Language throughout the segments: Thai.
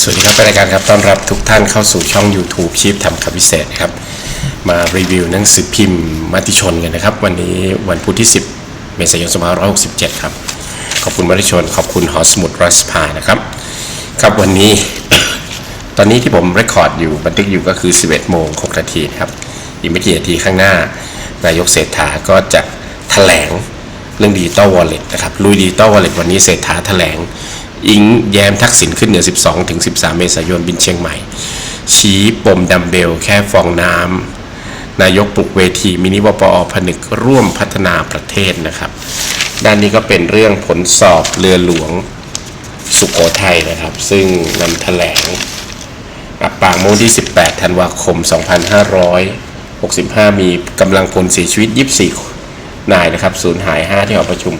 สวัสดีครับรายการครับต้อนรับทุกท่านเข้าสู่ช่อง YouTube ชีพทำคำพิเศษครับ มารีวิวหนังสือพิมพ์มติชนกันนะครับ วันนี้วันพุธที่ 10 เมษายน2567 ครับ ขอบคุณมติชน ขอบคุณหอสมุดรัสภานะครับครับวันนี้ ตอนนี้ที่ผมเรคคอร์ดอยู่บันทึกอยู่ก็คือ 11 โมง6นาทีครับ อีกไม่กี่นาทีข้างหน้า นายกเศรษฐาก็จะแถลงเรื่องดิจิตอลวอลเล็ตนะครับลุยดิจิตอลวอลเล็ตวันนี้เศรษฐาแถลง อิงแย้มทักษิณขึ้นเหนือ 12 ถึง 13 เมษายนบินเชียงใหม่ ชี้ปมดัมเบล แค่ฟองน้ำนายกปลุกเวทีมินิวปอผนึกร่วมพัฒนาประเทศนะครับ ด้านนี้ก็เป็นเรื่องผลสอบเรือหลวงสุขโขทัยนะครับ ซึ่งนำแถลงอับปางเมื่อที่ 18 ธันวาคม 2565 มีกำลังพลเสียชีวิต 24 นายนะครับ สูญหาย 5 ที่หอประชุม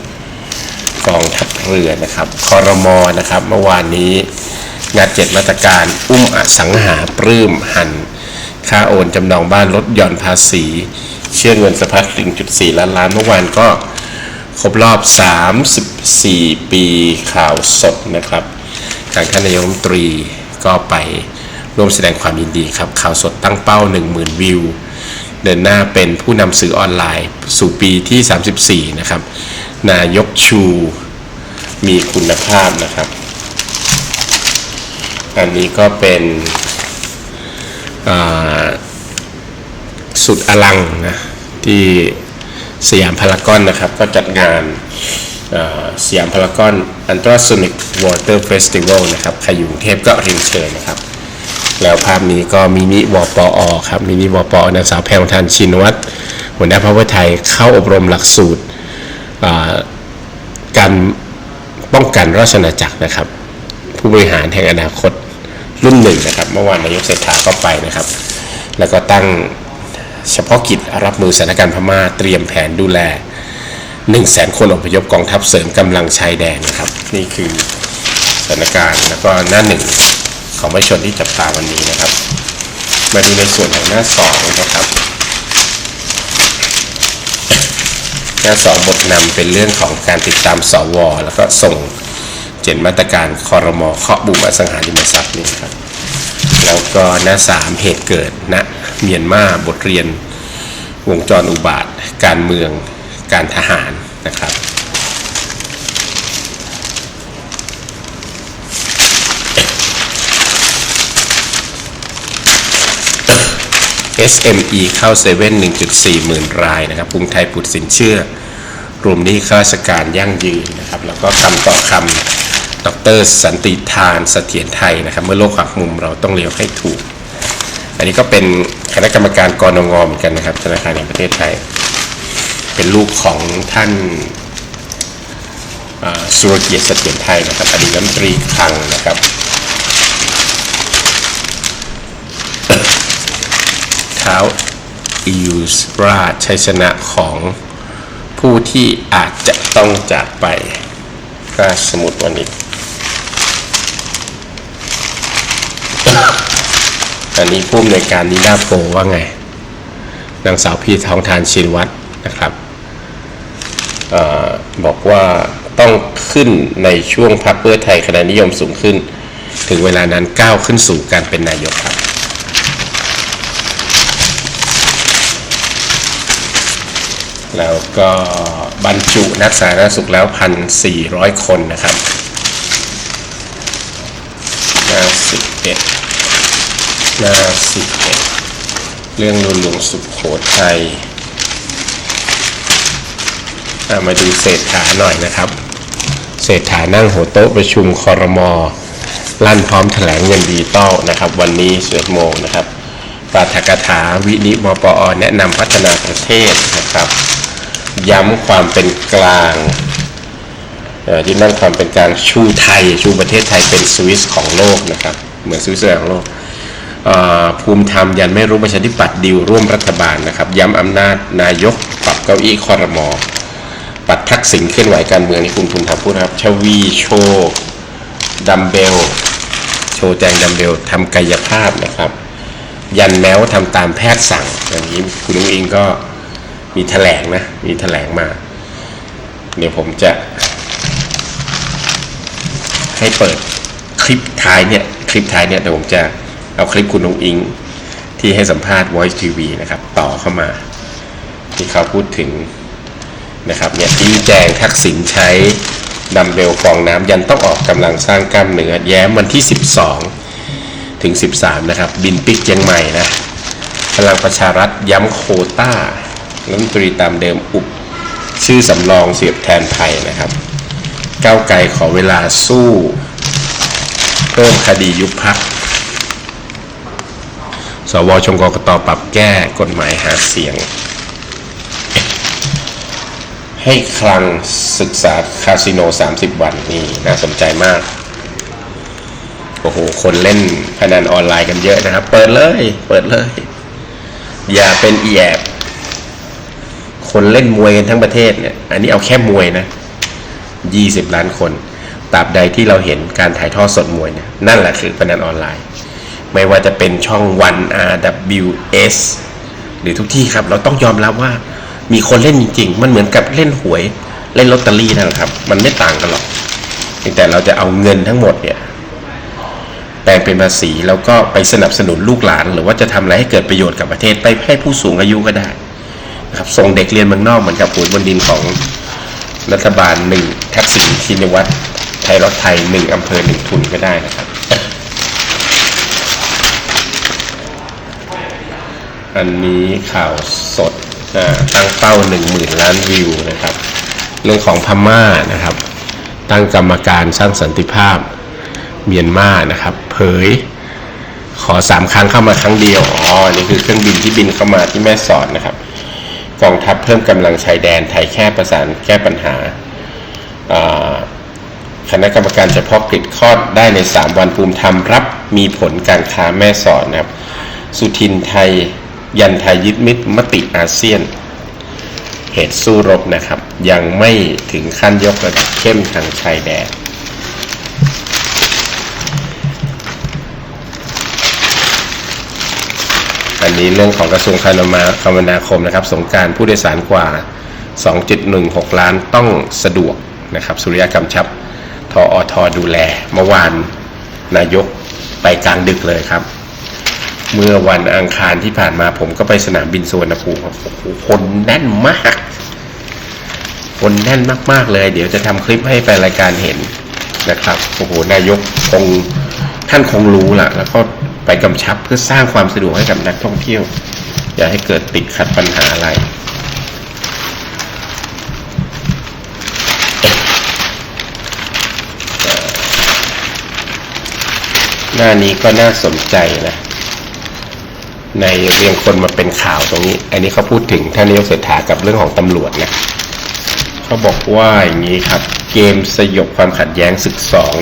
กองทัพ เรือนะครับคอรมอนะครับ เมื่อวานนี้งานเจ็ดมาตรการอุ้มอสังหาปลื้มหันค่าโอนจำนองบ้านลดหย่อนภาษี เชื่อเงินสะพัด1.4 ล้านล้านเมื่อวานก็ครบรอบ 34 ปีข่าวสดนะครับทางท่านนายกรัฐมนตรีก็ไปร่วมแสดงความยินดีครับ ข่าวสดตั้งเป้า 10,000 วิว เดินหน้าเป็นผู้นำสื่อออนไลน์สู่ปีที่ 34 นะครับ นายกชู มีคุณภาพนะครับ อันนี้ก็เป็นสุดอลังนะที่สยามพารากอนนะครับ ก็จัดงานสยามพารากอนอันตราโซนิกวอเตอร์เฟสติวัลนะครับใครอยู่กรุงเทพก็เรียนเชิญนะครับ แล้วภาพนี้ก็มินิวปอครับมินิวปอนางสาวแพรวทันชินวัตรหัวหน้าพรรคไทยเข้าอบรมหลักสูตรการ ป้องกันราชอาณาจักรนะครับ ผู้บริหารแห่งอนาคตรุ่นหนึ่งนะครับ เมื่อวานนายกเศรษฐาก็ไปนะครับ แล้วก็ตั้งเฉพาะกิจรับมือสถานการณ์พม่าเตรียมแผนดูแล1 0 0 0 0แสนคนอพยพกองทัพเสริมกำลังชายแดนนะครับ นี่คือสถานการณ์แล้วก็หน้าหนึ่งของประชาชนที่จับตาวันนี้นะครับ มาดูในส่วนของหน้าสองนะครับ หน้าสองบทนำเป็นเรื่องของการติดตามสว แล้วก็ส่งเจ็ดมาตรการคอรมอเคาะบุมอสังหาริมทรัพย์นี่ครับ แล้วก็หน้าสามเหตุเกิดณเมียนมาบทเรียนวงจรอุบาท การเมืองการทหารนะครับ SME เข้าเซเว่น1.4 หมื่นรายนะครับกรุงไทยผุดสินเชื่อรวมนี้ข้าราชการยั่งยืนนะครับ แล้วก็คำต่อคำดรสันติทานเสถียรไทยนะครับ เมื่อโลกหักมุมเราต้องเลี้ยวให้ถูก อันนี้ก็เป็นคณะกรรมการกรงงเหมือนกันนะครับธนาคารแห่งประเทศไทย เป็นลูกของท่านสุรเกียรติเสถียรไทยนะครับ อดีตรัฐมนตรีคลังนะครับ ท้าอิยูสราชชัยชนะของผู้ที่อาจจะต้องจากไปราชสมุทรวันนี้อันนี้ผู้อำนวยการนิดาโพว่าไง นางสาวพีทองทานชินวัตรนะครับอบอกว่าต้องขึ้นในช่วงพักเพื่อไทยคะแนนนิยมสูงขึ้น ถึงเวลานั้นก้าวขึ้นสู่การเป็นนายกครับ แล้วก็บรรจุนักสาธารณสุขแล้ว 1,400 คนนะครับหน้า11หน้า11 เรื่องรุนหลวงสุขโขทัยมาดูเศรษฐาหน่อยนะครับ เศรษฐานั่งหัวโต๊ะประชุมคอรมอลั่นพร้อมแถลงเงินดิจิตอลนะครับ วันนี้11โมงนะครับปาฐกถาวินิมปอ แนะนำพัฒนาประเทศนะครับ ย้ำความเป็นกลางเอ่อที่นั่นความเป็นกลางชูไทย ชูประเทศไทยเป็นสวิสของโลกนะครับ เหมือนสวิสเซอร์แลนด์ของโลกภูมิธรรมยันไม่รู้ประชาธิปัตย์ดิวร่วมรัฐบาลนะครับ ย้ำอำนาจนายกปรับเก้าอี้คอรมอปัดทักษิณเคลื่อนไหวการเมืองนี่คุณภูมิธรรมพูดนะครับ ชวีโชดัมเบล โชแจงดัมเบลทำกายภาพนะครับ ยันแม้วทำตามแพทย์สั่งอย่างนี้คุณลุงอิงก็ มีแถลงนะ มีแถลงมา เดี๋ยวผมจะให้เปิดคลิปท้ายเนี่ย คลิปท้ายเนี่ยเดี๋ยวผมจะเอาคลิปคุณองอิง ที่ให้สัมภาษณ์ Voice TV นะครับ ต่อเข้ามา ที่เขาพูดถึงนะครับเนี่ยที่แจงทักษิณใช้ดัมเบลฟองน้ำยันต้องออกกำลังสร้างกล้ามเนื้อแย้มวันที่ 12 ถึง 13 นะครับ บินปิกเชียงใหม่นะพลังประชารัฐย้ำโคต้า รัฐมนตรีตามเดิมอุบชื่อสำรองเสียบแทนไทยนะครับ ก้าวไกลขอเวลาสู้ เพิ่มคดียุบพักสวชงกกตปรับแก้กฎหมายหาเสียง ให้คลังศึกษาคาสิโน 30 วันนี่น่าสนใจมาก โอ้โห คนเล่นพนันออนไลน์กันเยอะนะครับ เปิดเลย เปิดเลย อย่าเป็นอีแอบ คนเล่นมวยกันทั้งประเทศเนี่ย อันนี้เอาแค่มวยนะ20ล้านคนตราบใดที่เราเห็นการถ่ายทอดสดมวยเนี่ยนั่นแหละคือพนันออนไลน์ ไม่ว่าจะเป็นช่องวัน RWS หรือทุกที่ครับ เราต้องยอมรับว่ามีคนเล่นจริง ๆ มันเหมือนกับเล่นหวยเล่นลอตเตอรี่นั่นแหละครับ มันไม่ต่างกันหรอกแต่เราจะเอาเงินทั้งหมดเนี่ยแปลงเป็นภาษีแล้วก็ไปสนับสนุนลูกหลาน หรือว่าจะทำอะไรให้เกิดประโยชน์กับประเทศไปให้ผู้สูงอายุก็ได้ นะครับส่งเด็กเรียนเมืองนอกเหมือนกับปุ๋ยบนดินของรัฐบาลหนึ่งทักษิณชินวัตรไทยรัฐไทยหนึ่งอำเภอหนึ่งทุนก็ได้นะครับอันนี้ข่าวสดตั้งเป้าหนึ่งหมื่นล้านวิวนะครับ เรื่องของพม่านะครับ ตั้งกรรมการสร้างสันติภาพเมียนมานะครับ เผย ขอสามครั้งเข้ามาครั้งเดียวอ๋อนี่คือเครื่องบินที่บินเข้ามาที่แม่สอดนะครับ กองทัพเพิ่มกำลังชายแดนไทยแค่ประสานแก้ปัญหา คณะกรรมการเฉพาะกิจคลอดได้ใน 3 วันภูมิธรรมรับมีผลการค้าแม่สอดนะครับ สุทินไทย ยันไทยยึดมิตรมติอาเซียน เหตุสู้รบนะครับ ยังไม่ถึงขั้นยกระดับเข้มทางชายแดน อันนี้เรื่องของกระทรวงคมนาคมนะครับสงการผู้โดยสารกว่า 2.16 ล้านต้องสะดวกนะครับสุริยะกำชับทออทดูแลเมื่อวานนายกไปกลางดึกเลยครับ เมื่อวันอังคารที่ผ่านมาผมก็ไปสนามบินสุวรรณภูมิครับโอ้โหคนแน่นมาก คนแน่นมากๆเลย เดี๋ยวจะทำคลิปให้แฟนรายการเห็นนะครับโอ้โหนายกคงท่านคงรู้ละแล้วก็ ไปกำชับเพื่อสร้างความสะดวกให้กับนักท่องเที่ยว อย่าให้เกิดติดขัดปัญหาอะไร หน้านี้ก็น่าสนใจนะ ในเรียงคนมาเป็นข่าวตรงนี้ อันนี้เขาพูดถึงท่านนายกเศรษฐากับเรื่องของตำรวจนะเขาบอกว่าอย่างนี้ครับ เกมสยบความขัดแย้งศึกสอง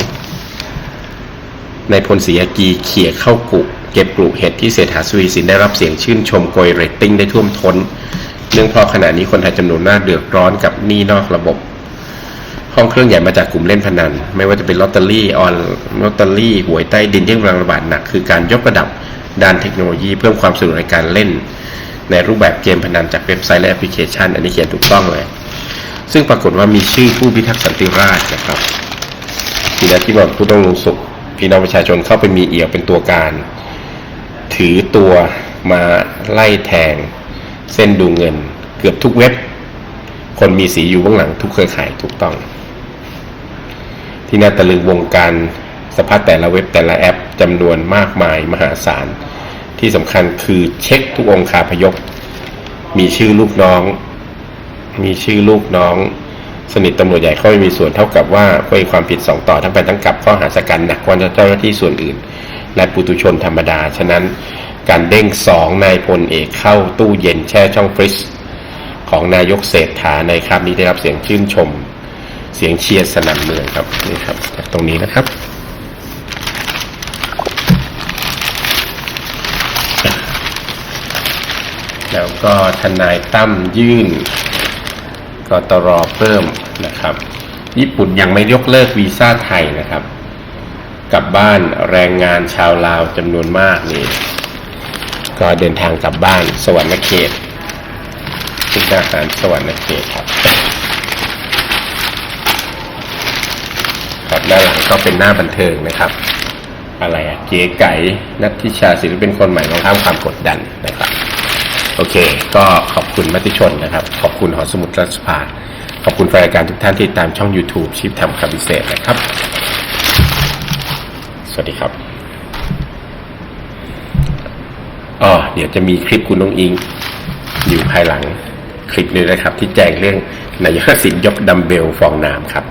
ในพลศรียากีเขี่ยเข้ากุเก็บกลุ่เห็ดที่เศรษฐาสุวีสินได้รับเสียงชื่นชมโกยเรตติ้งได้ท่วมท้น เนื่องเพราะขณะนี้คนไทยจำนวนมากเดือดร้อนกับหนี้นอกระบบ ห้องเครื่องใหญ่มาจากกลุ่มเล่นพนัน ไม่ว่าจะเป็นลอตเตอรี่ออนลอตเตอรี่หวยใต้ดินที่กำลังระบาดหนักคือการยกระดับด้านเทคโนโลยีเพิ่มความสะดวกในการเล่น ในรูปแบบเกมพนันจากเว็บไซต์และแอปพลิเคชัน อันนี้เขียนถูกต้องเลย ซึ่งปรากฏว่ามีชื่อผู้พิทักษ์สันติราษฎร์นะครับทีนี้ที่บอกผู้ต้องลงสุข พี่น้องประชาชนเข้าไปมีเอี่ยวเป็นตัวการ ถือตัวมาไล่แทง เส้นดูเงิน เกือบทุกเว็บ คนมีสีอยู่เบื้องหลังทุกเครือข่ายถูกต้อง ที่น่าตะลึงวงการสภาพแต่ละเว็บแต่ละแอปจำนวนมากมายมหาศาล ที่สำคัญคือเช็คทุกองค์คาพยพ มีชื่อลูกน้อง มีชื่อลูกน้อง สนิทตำรวจใหญ่เข้าไปมีส่วนเท่ากับว่าก็มีความผิดสองต่อทั้งไปทั้งกลับข้อหาสกันหนักกว่าเจ้าหน้าที่ส่วนอื่น และปุตุชนธรรมดา ฉะนั้นการเด้งสองนายพลเอกเข้าตู้เย็นแช่ช่องฟริซของนายกเศรษฐาในครับนี้ได้รับเสียงชื่นชม เสียงเชียร์สนั่นเมืองครับนี่ครับจากตรงนี้นะครับแล้วก็ทนายตั้มยื่น กตรเพิ่มนะครับ ญี่ปุ่นยังไม่ยกเลิกวีซ่าไทยนะครับ กลับบ้านแรงงานชาวลาวจำนวนมากนี่ก็เดินทางกลับบ้านสวรรณเขตที่ทหาสวรรณเขตครับครับด้านหลังก็เป็นหน้าบันเทิงนะครับ อะไรอะเก๋ไก่นัททิชาศิลปินคนใหม่ของข้ามความกดดันนะครับ โอเค ก็ขอบคุณมติชนนะครับ ขอบคุณหอสมุดรัฐสภา ขอบคุณแฟนรายการทุกท่านที่ตามช่อง YouTube ชิปทำคำพิเศษนะครับ สวัสดีครับอ๋อเดี๋ยวจะมีคลิปคุณน้องอิง อยู่ภายหลังคลิปนี้นะครับ ที่แจ้งเรื่องนายกสินยกดัมเบลฟองน้ำครับ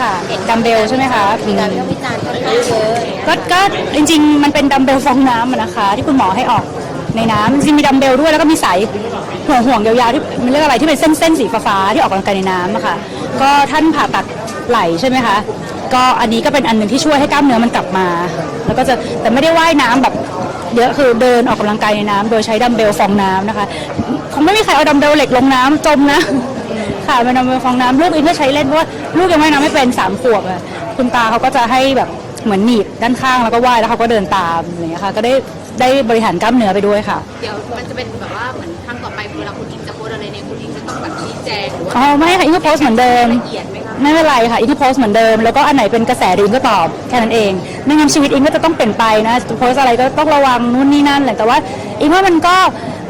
ค่ะค่ะดัมเบลใช่ไหมคะมีการวิพากษ์วิจารณ์ค่อนข้างเยอะอย่างเงี้ยก็ก็จริง ๆ มันเป็นดัมเบลฟองน้ำอะนะคะ ที่คุณหมอให้ออกในน้ำจริงๆมีดัมเบลด้วยแล้วก็มีสายห่วงห่วงๆยาวๆที่มันเรียกอะไรที่เป็นเส้นเส้นๆสีฟ้าๆที่ออกกำลังกายในน้ำอะค่ะ ก็ท่านผ่าตัดไหล่ใช่ไหมคะก็อันนี้ก็เป็นอันหนึ่งที่ช่วยให้กล้ามเนื้อมันกลับมา แล้วก็จะแต่ไม่ได้ว่ายน้ำแบบเยอะคือเดินออกกำลังกายในน้ำโดยใช้ดัมเบลฟองน้ำนะคะคงไม่มีใครเอาดัมเบลเหล็กลงน้ำจมนะค่ะเป็นดัมเบลฟองน้ำลูกอินก็ใช้เล่นเพราะว่า ลูกยังว่ายน้ำไม่เป็นสามขวบอะคุณตาเขาก็จะให้แบบเหมือนหนีบด้านข้างแล้วก็ว่ายแล้วเขาก็เดินตามอะไรอย่างเงี้ยค่ะก็ได้ได้บริหารกล้ามเนื้อไปด้วยค่ะ เดี๋ยวมันจะเป็นแบบว่าเหมือนครั้งต่อไปเวลาคุณอิงจะโพสอะไรเนี่ยคุณอิงจะต้องแบบชี้แจงหรือว่าอ๋อไม่ค่ะอิงก็โพสต์เหมือนเดิม ละเอียดไหมคะไม่เป็นไรค่ะอิงก็โพสต์เหมือนเดิมแล้วก็อันไหนเป็นกระแสเดี๋ยวอิงก็ตอบแค่นั้นเองไม่งั้นชีวิตอิงก็จะต้องเปลี่ยนไปนะโพสต์อะไรก็ต้องระวังนู่นนี่นั่นแหละแต่ว่าอิงว่ามันก็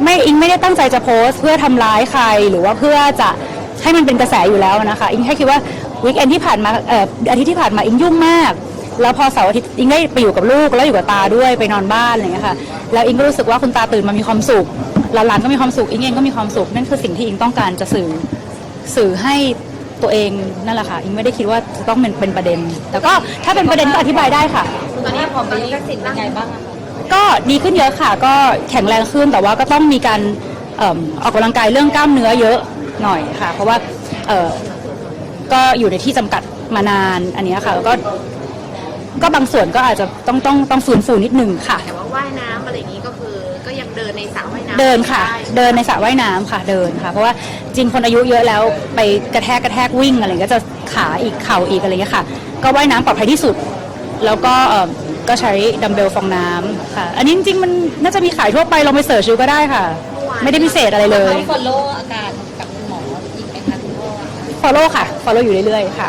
ไม่อิงไม่ได้ตั้งใจจะโพสต์เพื่อทำร้ายใครหรือว่าเพื่อจะให้มันเป็นกระแสอยู่แล้วนะคะอิงแค่คิดว่า วีคเอนที่ผ่านมาเอ่ออาทิตย์ที่ผ่านมาอิงยุ่งมาก แล้วพอเสาร์อาทิตย์อิงได้ไปอยู่กับลูกแล้วอยู่กับตาด้วยไปนอนบ้านอะไรอย่างเงี้ยค่ะแล้วอิงก็รู้สึกว่าคุณตาตื่นมามีความสุขหลานๆก็มีความสุขอิงเองก็มีความสุขนั่นคือสิ่งที่อิงต้องการจะสื่อสื่อให้ตัวเองนั่นแหละค่ะอิงไม่ได้คิดว่าจะต้องเป็นเป็นประเด็น แต่ก็ถ้าเป็นประเด็นก็อธิบายได้ค่ะ ตอนนี้พอมีทักษิณเป็นไงบ้างอะคะก็ดีขึ้นเยอะค่ะ ก็แข็งแรงขึ้นแต่ว่าก็ต้องมีการเอิ่มออกกำลังกายเรื่องกล้ามเนื้อเยอะหน่อยค่ะ เพราะว่าเออ ก็อยู่ในที่จำกัดมานานอันเนี้ยค่ะแล้วก็ก็บางส่วนก็อาจจะต้องต้องต้องฟื้นฟูนิดนึงค่ะ แต่ว่าว่ายน้ำอะไรอย่างนี้ก็คือก็ยังเดินในสระว่ายน้ำเดินค่ะได้เดินในสระว่ายน้ำค่ะเดินค่ะ เพราะว่าจริงคนอายุเยอะแล้วไปกระแทกกระแทกวิ่งอะไรก็จะขาอีกเข่าอีกอะไรเงี้ยค่ะ ก็ว่ายน้ำปลอดภัยที่สุด แล้วก็เอ่อก็ใช้ดัมเบลฟองน้ำค่ะ อันนี้จริงๆมันน่าจะมีขายทั่วไปลองไปเสิร์ชดูก็ได้ค่ะ ไม่ได้พิเศษอะไรเลยฟอลโล่อาการ follow ค่ะ follow อยู่เรื่อยๆ ค่ะ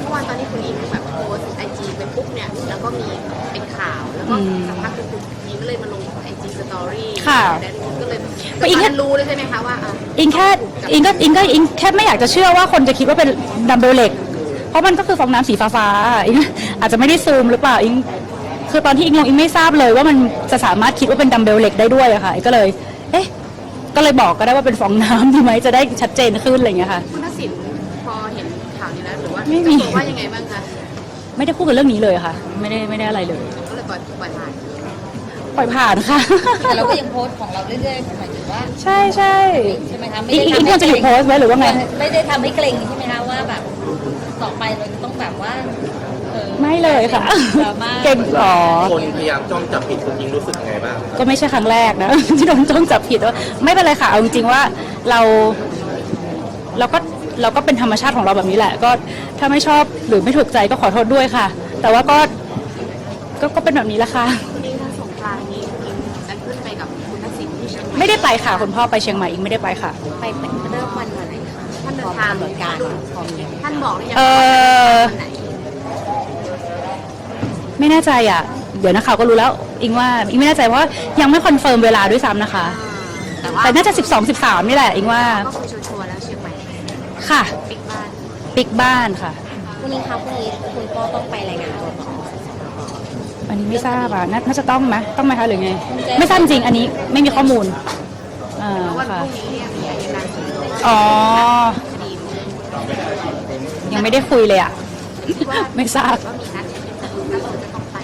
เมื่อวานตอนที่คุณอิงแบบโพสไอจีเป็นปุ๊บเนี่ย แล้วก็มีเป็นข่าว แล้วก็อืมสักพักหนึงคุณอิงก็เลยมาลงไอจีสตอรี่ค่ะ แล้วก็เลยก็อิงแค่ตนนั้นรู้เลยใช่ไหมคะว่าอะอิงแค่อิงก็อิงก็อิงแค่ไม่อยากจะเชื่อว่าคนจะคิดว่าเป็นดัมเบลเหล็ก เพราะมันก็คือฟองน้ำสีฟ้าๆอิงอาจจะไม่ได้ซูมหรือเปล่าอิงคือตอนที่อิงลงอิงไม่ทราบเลยว่ามันจะสามารถคิดว่าเป็นดัมเบลเหล็กได้ด้วยอะค่ะอิงก็เลย เอ๊ะ ก็เลยบอกก็ได้ว่าเป็นฟองน้ำดีไหมจะได้ชัดเจนขึ้นอะไรอย่างเงี้ยค่ะ คุณทักษิณ ไม่มีเจ้าตัวว่ายังไงบ้างคะ ไม่ได้พูดกันเรื่องนี้เลยค่ะ ไม่ได้ไม่ได้อะไรเลย ก็เลยปล่อยปล่อยผ่านปล่อยผ่านค่ะ แต่เราก็ยังโพสต์ของเราเรื่อยๆหมายถึงว่าใช่ใช่ ใช่ไหมคะไม่อิงได้อิงทำควรจะหยุดโพสต์ไว้หรือว่าไง ไม่ได้ทำให้เกรงใช่ไหมคะว่าแบบต่อไปเราจะต้องแบบว่าเออไม่เลยค่ะ ดราม่า เก่งอ๋อ คนพยายามจ้องจับผิดคุณยิงรู้สึกยังไงบ้าง ก็ไม่ใช่ครั้งแรกนะ ที่โดนจ้องจับผิดว่าไม่เป็นไรค่ะ เอาจริงๆว่าเราเราก็ เราก็เป็นธรรมชาติของเราแบบนี้แหละ ก็ถ้าไม่ชอบหรือไม่ถูกใจก็ขอโทษด้วยค่ะ แต่ว่าก็ก็ก็เป็นแบบนี้แหละค่ะ คุณอิงทั้งสงกรานต์นี้คุณอิงจะขึ้นไปกับคุณทักษิณที่เชียงใหม่ไม่ได้ไปค่ะคุณพ่อไปเชียงใหม่อิงไม่ได้ไปค่ะ ไปเป็นเริ่มวันวันไหนคะท่านเดินทางกำหนดการท่านบอกหรือยังเออวันไหนไม่แน่ใจอะ เดี๋ยวนะคะก็รู้แล้วอิงว่าอิงไม่แน่ใจเพราะว่ายังไม่คอนเฟิร์มเวลาด้วยซ้ำนะคะแต่ว่าแต่น่าจะ 12 13 นี่แหละอิงว่า ก็คุยชัว ค่ะ ปิกบ้านปิกบ้านค่ะ คุณนิ้งคะพรุ่งนี้คุณพ่อต้องไปรายงานตัวต่อ อันนี้ไม่ทราบอะนาน่าจะต้องไหมต้องไหมคะหรือไง ไม่ทราบจริงอันนี้ไม่มีข้อมูลอ่าเพราะวันพค่ะรุ่งนี้เนี่ยมีอายการสูงสุดอ๋อคดียังไม่ได้คุยเลยอะที่ว่าไม่ทราบว่ามีนัดจะเป็นนัดจะต้องไป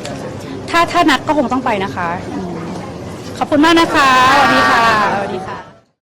ถ้าถ้านัดก็คงต้องไปนะคะอืมขอบคุณมากนะคะสวัสดีค่ะสวัสดีค่ะ